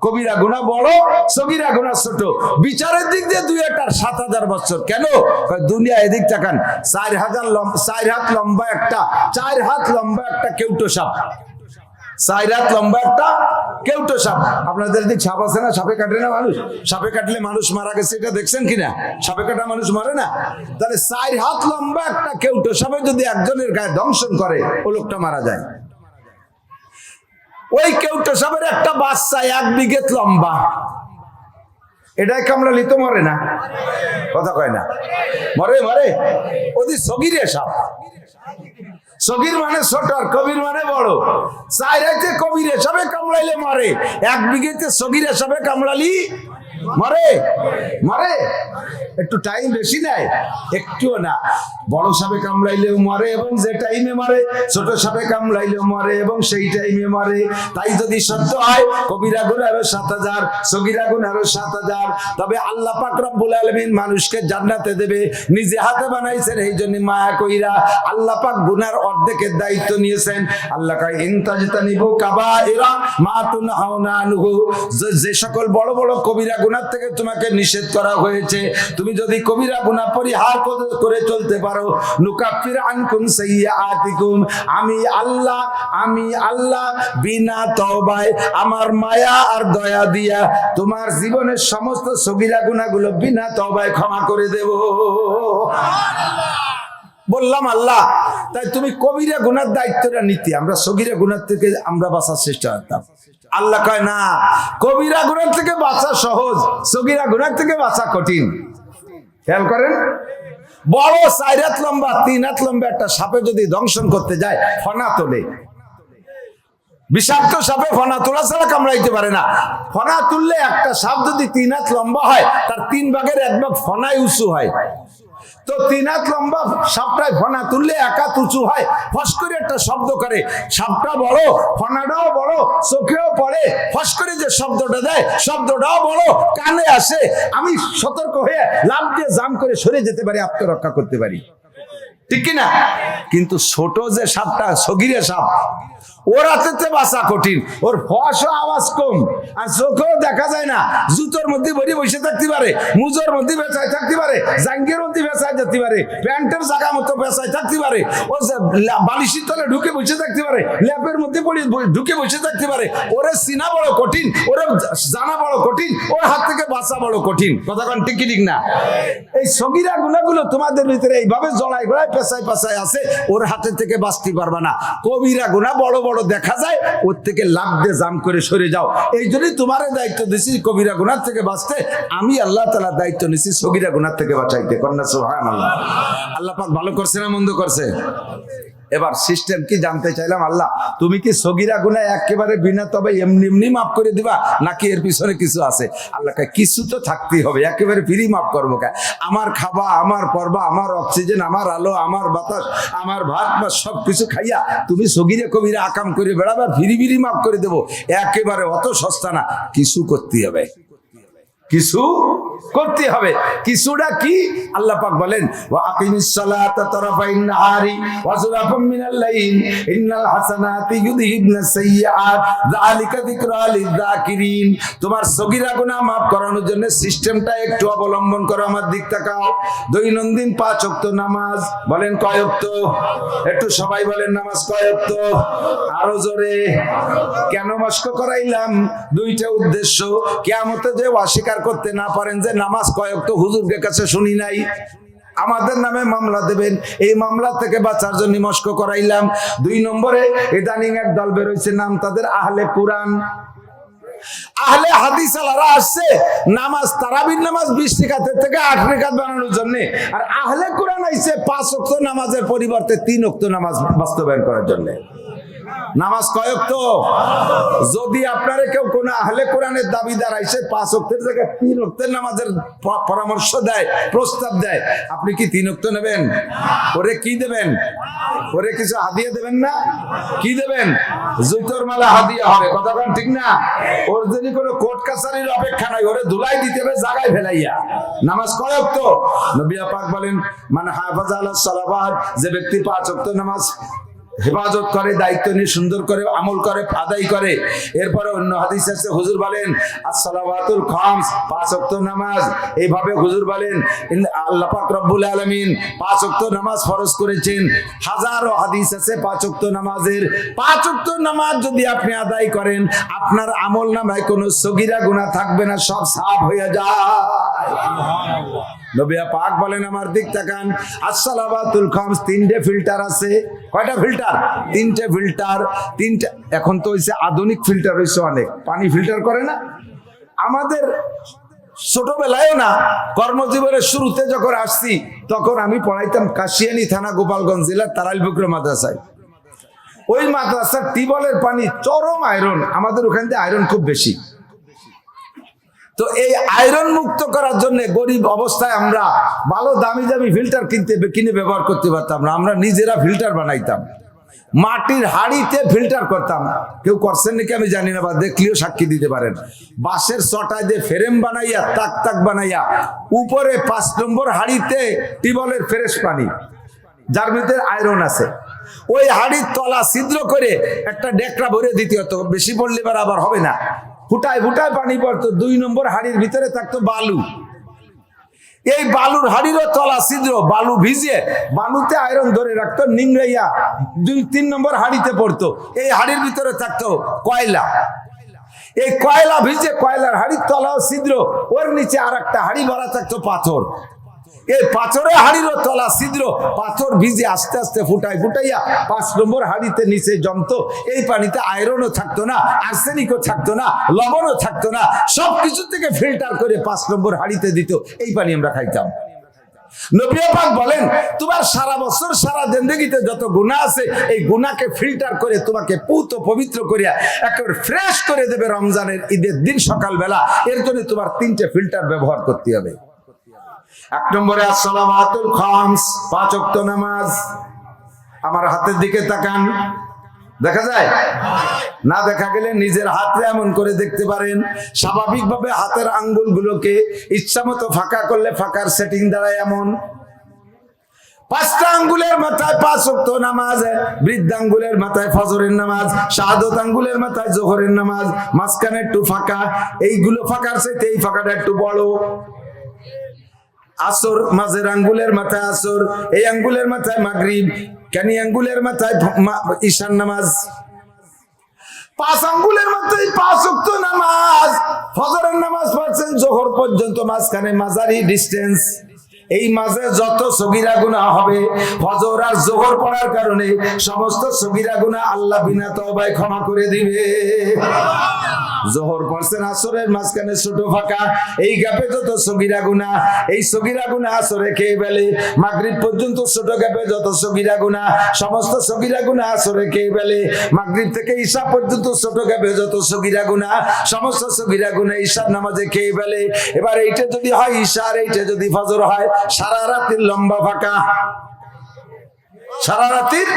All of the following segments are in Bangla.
কবিরা গুণা বড়, সগিরা গুণা ছোট। বিচারের দিক দিয়ে দুই একটা, সাত হাজার বছর। কেন? দুনিয়া এদিক তাকান, চার হাজার চার হাত লম্বা একটা, চার হাত লম্বা একটা কেউটো সাপ। লম্বা একটা কেউটো সাপ। আপনাদের দিক সাপ আছে না? সাপে কাটে না মানুষ? সাপে কাটলে মানুষ মারা গেছে, এটা দেখছেন কিনা? সাপে কাটা মানুষ মারে না? তাহলে চার হাত লম্বা একটা কেউটো সাপে যদি একজনের গায়ে দংশন করে, ও লোকটা মারা যায়। ওই কেউটা সবের একটা বাচ্চা, এক বিঘেত লম্বা। এটাই কামড়ালি তো মরে না? কথা কয় না। মরে মরে। ওদের সগিরে সাপ। সগির মানে ছোট কবির মানে বড়। চাইরাইতে কবির হিসাবে কামড়াইলে মরে। এক বিঘেতে সগির হিসাবে কামড়ালি মরে মরে। একটু টাইম বেশি নেয়, একটুও না। বড় সাপে কামড়াইলেও মরে এবং যে টাইমে মারে, ছোট সাপে কামড়াইলেও মরে এবং সেই টাইমে মরে। তাই যদি সত্য হয়, কবিরা গুণ আরও সাত হাজার, সগিরা গুণ আরও সাত হাজার। তবে আল্লাহ পাক রব্বুল আলমিন মানুষকে জান্নাতে দেবে, নিজে হাতে বানাইছেন, এই জন্য মায়া কইরা আল্লাহ পাক গুনার অর্ধেকের দায়িত্ব নিয়েছেন। আল্লাহ কয় ইনতাজতা নিবু কাবা এরা মা তুন যে- সকল বড় বড় কবিরা গুনার থেকে তোমাকে নিষেধ করা হয়েছে। তুমি যদি কবিরা গুনাহ পরিহার করে- চলতে পারো নুকাফির আনকুম সাইয়্যাতিকুম। আমি আল্লাহ আমি আল্লাহ, বিনা তওবায় আমার মায়া আর দয়া দিয়া তোমার জীবনের সমস্ত সগিরা গুনাহগুলো বিনা তওবায় ক্ষমা করে দেব। বললাম আল্লাহ, তাই তুমি কবিরা গুনার দায়িত্বটা নিতে। আমরা সগিরা গুনার থেকে আমরা বাঁচার চেষ্টা করতাম। আল্লাহ কয়, না, কবিরা গুনার থেকে বাঁচা সহজ, সগিরা গুনার থেকে বাঁচা কঠিন। খেয়াল করেন? বড় চার হাত লম্বা, তিন হাত লম্বা একটা সাপে যদি দংশন করতে যায়, ফনা তোলে। বিষাক্ত সাপে ফনা তোলা ছাড়া কামড়াইতে পারে না। ফনা তুললে একটা সাপ যদি তিন হাত লম্বা হয়, তার তিন ভাগের এক ভাগ ফনায় উঁচু হয়। তো তিন হাত লম্বা সাপটায় ফনা তুললে একা হাত উঁচু হয়। ফস করে একটা শব্দ করে। সাপটা বড়, ফনাটাও বড়, চোখেও পড়ে। ফস করে যে শব্দটা দেয়, শব্দটাও বড়, কানে আসে। আমি সতর্ক হয়ে লাভ দিয়ে জাম করে সরে যেতে পারি, আত্মরক্ষা করতে পারি। ঠিক কিনা? কিন্তু ছোট যে সাপটা, সগিরে সাপ ওর হাতেতে বাঁচা কঠিন। ওর ফসও আওয়াজ কম। আর চোখেও দেখা যায় না। জুতোর মধ্যে বড়ি বসে থাকতে পারে। মুজোর মধ্যে থাকতে পারে। জাঙ্গের মধ্যে পারে। প্যান্টের জায়গা মতো থাকতে পারে। ও তলে ঢুকে বসে থাকতে পারে। ল্যাপের মধ্যে পড়ে ঢুকে বসে থাকতে পারে। ওরে চিনা বড় কঠিন। ওরে জানা বড় কঠিন। ওর হাত থেকে বাঁচা বড় কঠিন। কথা কন, ঠিক না? এই সগিরা গুণাগুলো তোমাদের ভিতরে এইভাবে জড়াই গড়াই পেশায় পেশায় আছে। ওর হাতের থেকে বাঁচতে পারবে না। কবিরা গুণা বড় বড় দেখা যায়, ওর থেকে লাভ দিয়ে জাম করে সরে যাও। এই জন্যই তোমার দায়িত্ব দিছি কবিরা গুনার থেকে বাঁচতে। আমি আল্লাহ তালা দায়িত্ব নিছি সগিরা গুনার থেকে বাঁচাইতে। কন্যা সোহান আল্লাহ আল্লাহ পাক ভালো করছে না মন্দ করছে? এবার সিস্টেম কি জানতে চাইলাম? আল্লাহ তুমি কি সগিরা গুনা একেবারে বিনা তবে এমনি এমনি মাফ করে দিবা? নাকি এর পিছনে কিছু আছে? আল্লাহ কয়, কিছু তো থাকতেই হবে একেবারে ফ্রি মাফ করব কে? আমার খাবা আমার পর্বা আমার অক্সিজেন আমার আলো আমার বাতাস আমার ভাত বা সব কিছু খাইয়া তুমি সগিরে কবিরে আকাম করে বেড়াবে ফিরি ফিরি মাফ করে দেবো। একেবারে অত সস্তা না কিছু করতে হবে। কিছু করতে হবে। কিছুটা কি? আল্লাহ পাক বলেন তারাফাইন নাহারি ওয়া মিনাল লাইল, ইন্নাল হাসানাতি সাইয়্যাত যালিকা যিকরা তোমার সগীরা গুনাহ maaf করানোর জন্য সিস্টেমটা একটু অবলম্বন করো আমার দিক তাকাও। দৈনন্দিন পাঁচ ওয়াক্ত নামাজ, বলেন কয় ওয়াক্ত? একটু সবাই বলেন নামাজ কয় ওয়াক্ত? আরও জোরে। কেন মস্ক করাইলাম? দুইটা উদ্দেশ্য। কেয়ামতে যে অস্বীকার করতে না পারেন যে নামাজ কয়েক তো হুজুরকে কাছে শুনি নাই। আমাদের নামে মামলা দেবেন। এই মামলা থেকে বাঁচার জন্য মস্ক করাইলাম। দুই নম্বরে ইদানিং এক দল বেরোইছে, নাম তাদের আহলে কুরআন। আহলে হাদিস আলারা আসছে, নামাজ, তারাবির নামাজ বিশ রেখাতের থেকে আট রেখাত বানানোর জন্য। আর আহলে কোরআন আইছে পাঁচ অক্ত নামাজের পরিবর্তে তিন অক্ত নামাজ বাস্তবায়ন করার জন্য। নামাজ কয়ক তো? যদি আপনারা কেউ কোন আহলে কোরআনের দাবিদার আইসে পাঁচ অক্টের জায়গায় তিন অক্টের নামাজের পরামর্শ দেয়, প্রস্তাব দেয়, আপনি কি তিন অক্ট নেবেন? ওরে কি দেবেন? ওরে কিছু হাদিয়া দেবেন না? কি দেবেন? জুতোর মালা হাদিয়া হবে, কথা বলেন ঠিক না? ওর যদি কোনো কোর্ট কাছারির অপেক্ষা নাই, ওরে ধুলাই দিতে হবে জায়গায় ফেলাইয়া। নামাজ কয় তো? নবিয়া পাক বলেন মানে হাফাজ আলাহ সালাবাদ যে ব্যক্তি পাঁচ অক্ট নামাজ হেফাজত করে, দায়িত্ব নিয়ে সুন্দর করে, আমল করে, আদায় করে। এরপরে অন্য হাদিস আছে, হুজুর বলেন আসসালামাতুল খামস পাঁচ ওয়াক্ত নামাজ। এইভাবে হুজুর বলেন আল্লাহ পাক রব্বুল আলামিন পাঁচ ওয়াক্ত নামাজ ফরজ করেছেন। হাজারো হাদিস আছে পাঁচ ওয়াক্ত নামাজের। পাঁচ ওয়াক্ত নামাজ যদি আপনি আদায় করেন, আপনার আমল নামায় কোনো সগিরা গুনাহ থাকবে না, সব সাফ হয়ে যায়। নবিয়া পাক বলেন, আমার দিক তাকান। আসসালাবাতুল খামস, তিনটে ফিল্টার আছে। কয়টা ফিল্টার? তিনটে ফিল্টার। তিনটে এখন তো হইছে আধুনিক ফিল্টার, হইছে অনেক। পানি ফিল্টার করে না? আমাদের ছোটবেলায় না, কর্মজীবনের শুরুতে যখন আসছি, তখন আমি পড়াইতাম কাশিয়ানি থানা, গোপালগঞ্জ জেলার তারাইলপুকুর মাদ্রাসায়। ওই মাদ্রাসার টিবলের পানি চরম আয়রন। আমাদের ওখান আয়রন খুব বেশি। তো এই আয়রন মুক্ত করার জন্য গরিব অবস্থায় আমরা ভালো দামি দামি ফিল্টার কিনতে, কিনে ব্যবহার করতে পারতাম না। আমরা নিজেরা ফিল্টার বানাইতাম। মাটির হাড়িতে ফিল্টার করতাম। কেউ করছেন নাকি আমি জানি না, বা দেখলেও সাক্ষী দিতে পারেন। বাঁশের চটায় দিয়ে ফ্রেম বানাইয়া, তাক তাক বানাইয়া, উপরে পাঁচ নম্বর হাড়িতে টিবলের ফ্রেশ পানি, যার ভিতরে আয়রন আছে। ওই হাড়ির তলা ছিদ্র করে একটা ডেকরা ভরে দিতে হতো। বেশি পড়লে আবার হবে না। ফুটায় ফুটায় পানি পড়তো, দুই নম্বর হাড়ির ভিতরে থাকতো বালু। এই বালুর হাড়িরও তলা ছিদ্র, বালু ভিজে বালুতে আয়রন ধরে রাখতো, নিংড়াইয়া দুই, তিন নম্বর হাড়িতে পড়তো। এই হাড়ির ভিতরে থাকতো কয়লা। এই কয়লা ভিজে কয়লার হাড়ির তলাও ছিদ্র, ওর নিচে আর একটা হাড়ি ভরা থাকতো পাথর। এই পাথরের হাড়িরও তলা ছিদ্র, পাথর ভিজে আস্তে আস্তে ফুটাই ফুটাইয়া পাঁচ নম্বর হাড়িতে নিচে জমতো। এই পানিতে আয়রনও থাকতো না, আর্সেনিকও থাকতো না, লবণও থাকতো না সব কিছু থেকে ফিল্টার করে পাঁচ নম্বর হাড়িতে দিত। এই পানি আমরা খাইতাম। বলেন, তোমার সারা বছর, সারা জিন্দগিতে যত গুণা আছে, এই গুণাকে ফিল্টার করে তোমাকে পুত পবিত্র করিয়া একেবারে ফ্রেশ করে দেবে রমজানের ঈদের দিন সকালবেলা। এর জন্য তোমার তিনটে ফিল্টার ব্যবহার করতে হবে। এক নম্বরে আসসালামাতুল খামস, পাঁচ ওয়াক্ত নামাজ। আমার হাতের দিকে তাকান। দেখা যায়? না দেখা গেলে নিজের হাতে এমন করে দেখতে পারেন। স্বাভাবিকভাবে হাতের আঙ্গুলগুলোকে ইচ্ছা মতো ফাঁকা করলে ফাঁকার সেটিং দাঁড়ায় এমন। পাঁচটা আঙ্গুলের মাথায় পাঁচ ওয়াক্ত নামাজ বৃদ্ধাঙ্গুলের মাথায় ফজরের নামাজ, শাহাদত আঙ্গুলের মাথায় জোহরের নামাজ, মাঝখানে একটু ফাঁকা। এইগুলো ফাঁকার সাথে এই ফাঁকাটা একটু বড়। আসর মাঝের আঙ্গুলের মাথায় আসর, এই আঙ্গুলের মাথায় মাগরিব, কানি আঙ্গুলের মাথায় ঈশান নামাজ? পাঁচ আঙ্গুলের মাথায় পাঁচ উক্ত নামাজ। ফজরের নামাজ পড়ছেন, জোহর পর্যন্ত মাঝখানে মাঝারি ডিস্টেন্স এই মাঝে যত সগিরা গুণা হবে, ফজর আর জোহর পড়ার কারণে সমস্ত সগিরা গুণা আল্লাহ বিনা তবায় ক্ষমা করে দিবে। জোহর পড়ছেন আসরের মাঝখানে ছোট ফাঁকা। এই গ্যাপে যত সগিরা গুণা এই সগিরা গুণা আসরে খেয়ে ফেলে। মাগরিব পর্যন্ত ছোট গ্যাপে যত সগিরা গুণা সমস্ত সগিরা গুণা আসরে খেয়ে ফেলে। মাগরিব থেকে ঈশা পর্যন্ত ছোট গ্যাপে যত সগিরা গুণা সমস্ত সগিরা গুণা ঈশার নামাজে খেয়ে ফেলে। এবার এইটা যদি হয় ঈশা আর এইটা যদি ফজর হয়, সারা রাতের লম্বা ফাঁকা। সারা রাতির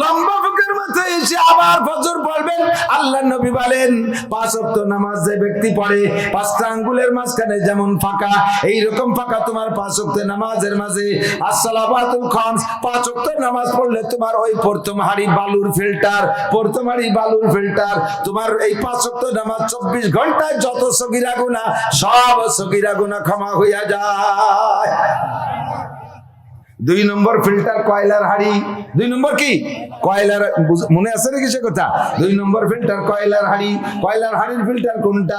লম্বা বুকের মাথায় এসে আবার ফজর পড়বেন। আল্লাহ নবী বলেন, পাঁচ ওয়াক্ত নামাজ যে ব্যক্তি পড়ে, পাঁচটা আঙ্গুলের মাঝখানে যেমন ফাঁকা এই রকম ফাঁকা তোমার পাঁচ ওয়াক্ত নামাজের মাঝে। আসসালাবাতুল খামস, পাঁচ ওয়াক্ত নামাজ পড়লে তোমার ওই প্রথম হাড়ি বালুর ফিল্টার, প্রথম হাড়ি বালুর ফিল্টার, তোমার এই পাঁচ ওয়াক্ত নামাজ চব্বিশ ঘন্টায় যত সগিরা গুণা সব সগিরা গুণা ক্ষমা হইয়া যায়। দুই নম্বর ফিল্টার কয়লার হাড়ি। দুই নম্বর কি? কয়লার মনে আছে নাকি সে কথা? দুই নম্বর ফিল্টার কয়লার হাড়ি। কয়লার হাড়ির ফিল্টার কোনটা?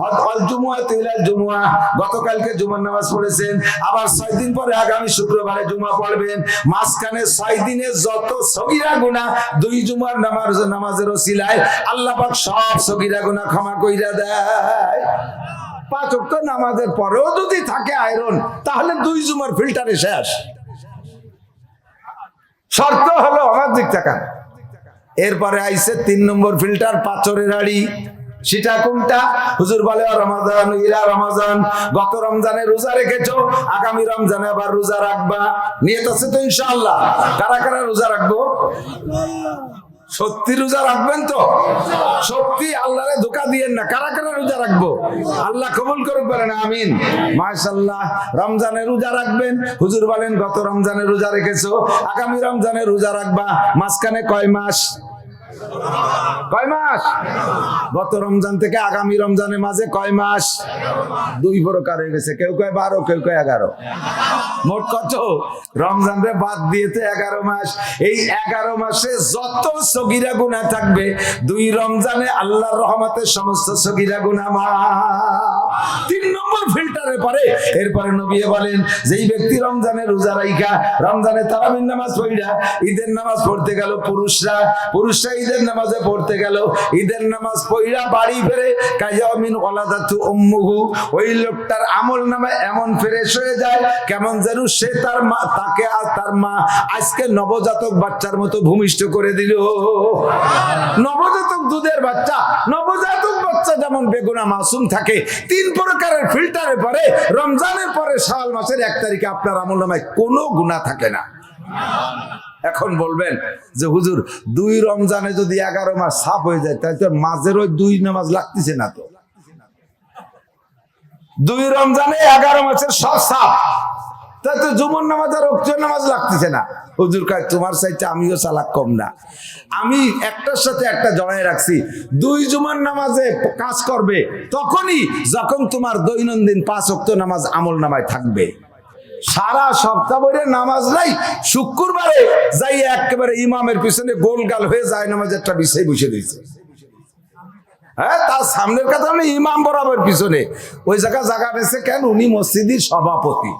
অল- জুমুয়া, তিলাল জুমুয়া। গতকালকে জুমার নামাজ পড়েছেন। আবার ছয় দিন পরে আগামী শুক্রবারে জুমা পড়বেন। মাঝখানে ছয় দিনে যত সগিরা গুণা দুই জুমার নামাজ, নামাজের ওসিলায় আল্লাহ পাক সব সগিরা গুণা ক্ষমা কইরা দেয়। পাঁচ নামাজের পরেও যদি থাকে আয়রন, তাহলে দুই জুমার ফিল্টারে শেষ। শর্ত হলো আমার দিক এরপরে আইসে তিন নম্বর ফিল্টার পাথরের হাড়ি। সেটা কোনটা? হুজুর বলে, "ও রমাজান ইরা রমাজান গত রমজানে রোজা রেখেছ, আগামী রমজানে আবার রোজা রাখবা। নিয়ে তো ইনশাআল্লাহ। কারা কারা রোজা রাখব? সত্যি রোজা রাখবেন তো? সত্যি আল্লাহরে ধোকা দিয়েন না। কারা কারা রোজা রাখব? আল্লাহ কবুল করুক বলেন, আমিন। মাশাল্লাহ রমজানে রোজা রাখবেন। হুজুর বলেন, গত রমজানে রোজা রেখেছো? আগামী রমজানে রোজা রাখবা? মাঝখানে কয় মাস? কয় মাস? গত রমজান থেকে আগামী রমজানের মাঝে কয় মাস? দুই প্রকার হয়ে গেছে। কেউ কয় বারো, কেউ কয় এগারো। মোট কত? রমজান রে বাদ দিয়েতে এগারো মাস। এই এগারো মাসে যত সগিরা গুণা থাকবে, দুই রমজানে আল্লাহর রহমতের সমস্ত সগিরা গুণা মা তিন নম্বর ফিল্টারে পরে এরপরে নবী বলেন, যেই ব্যক্তি রমজানে রোজা রাইখা, রমজানে তারাবির নামাজ পড়িরা ঈদের নামাজ পড়তে গেল পুরুষরা পুরুষরা ঈদের নামাজে পড়তে গেল। ঈদের নামাজ পড়িরা বাড়ি ফেরে কাজামিন ওলাদাতু উম্মুহু, ওই লোকটার আমল নামে এমন ফ্রেশ হয়ে যায়, কেমন যেন সে তার মা, তাকে আর তার মা আজকে নবজাতক বাচ্চার মতো ভূমিষ্ঠ করে দিল। নবজাতক দুধের বাচ্চা, নবজাতক বাচ্চা যেমন বেগুনা মাসুম থাকে, তিন প্রকারের ফিল্টারে পরে রমজানের পরে শাল মাসের এক তারিখে আপনার আমল নামায় কোনো গুণা থাকে না। এখন বলবেন যে, হুজুর, দুই রমজানে যদি এগারো মাস সাপ হয়ে যায়, তাহলে তো মাঝের ওই দুই নামাজ লাগতেছে না তো। দুই রমজানে এগারো মাসের সব সাপ তাই তো জুমন নামাজ আর অক্ষর নামাজ লাগতেছে না। হুজুর কাজ তোমার চাইতে আমিও চালাক কম না। আমি একটার সাথে একটা জড়াই রাখছি। দুই জুমার নামাজে কাজ করবে, তখনই যখন তোমার দৈনন্দিন পাঁচ অক্ট নামাজ আমল নামায় থাকবে। সারা সপ্তাহ নামাজ নাই, শুক্রবারে যাই একেবারে ইমামের পিছনে গোলগাল হয়ে যায় নামাজ একটা বিষয় বসে দিয়েছে হ্যাঁ তার সামনের কথা মানে ইমাম বরাবর পিছনে। ওই জায়গা জায়গা রয়েছে কেন? উনি মসজিদের সভাপতি।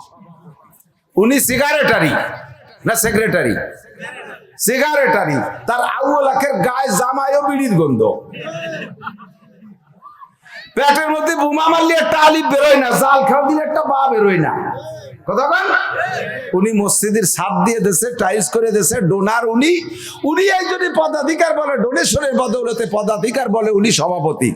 উনি সিগারেটারি না সেক্রেটারি সিগারেটারি তার আউলাখের গায়ে জামায়ও বিড়ির গন্ধ। পেটের মধ্যে বোমা মারলে একটা আলিফ বেরোয় না, জাল খাওয়া দিলে একটা বা বেরোয় না। উনি মসজিদের ছাদ দিয়ে দেশে টাইলস করে দেশে ডোনার উনি। উনি এই যদি পদাধিকার বলে ডোনেশনের বদৌলতে পদাধিকার বলে উনি সভাপতি।